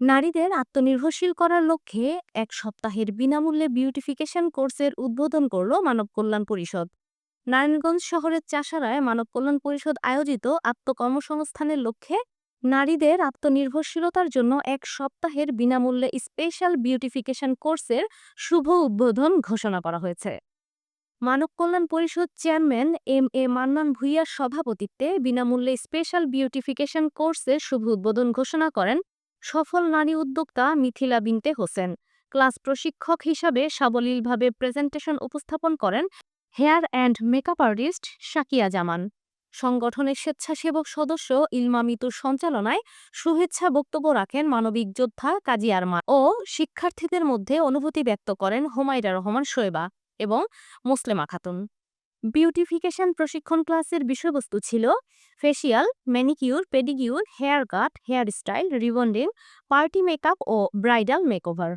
নারীদের আত্মনির্ভরশীল করার লক্ষ্যে এক সপ্তাহের বিনামূল্যে বিউটিফিকেশন কোর্সের উদ্বোধন করল মানব কল্যাণ পরিষদ। নারায়ণগঞ্জ শহরের চাষারায় মানব কল্যাণ পরিষদ আয়োজিত আত্মকর্মসংস্থানের লক্ষ্যে নারীদের আত্মনির্ভরশীলতার জন্য এক সপ্তাহের বিনামূল্যে স্পেশাল বিউটিফিকেশন কোর্সের শুভ উদ্বোধন ঘোষণা করা হয়েছে। Manab Kalyan Parishad chairman M A Mannan ভূঁইয়ার সভাপতিত্বে বিনামূল্যে স্পেশাল বিউটিফিকেশন কোর্সের শুভ উদ্বোধন ঘোষণা করেন সফল নারী উদ্যোক্তা মিথিলা বিনতে হোসেন। ক্লাস প্রশিক্ষক হিসাবে সাবলীলভাবে প্রেজেন্টেশন উপস্থাপন করেন hair and makeup artist Shakia Zaman. সংগঠনের স্বেচ্ছাসেবক সদস্য ইলমা মিতুর সঞ্চালনায় শুভেচ্ছা বক্তব্য রাখেন মানবিক যোদ্ধা কাজী আরমান ও শিক্ষার্থীদের মধ্যে অনুভূতি ব্যক্ত করেন হোমাইরা রহমান শোয়েবা এবং মুসলেমা খাতুন। বিউটিফিকেশন প্রশিক্ষণ ক্লাসের বিষয়বস্তু ছিল facial manicure, pedicure, hair cut, hair style, rebonding, party makeup ও ব্রাইডাল মেকওভার।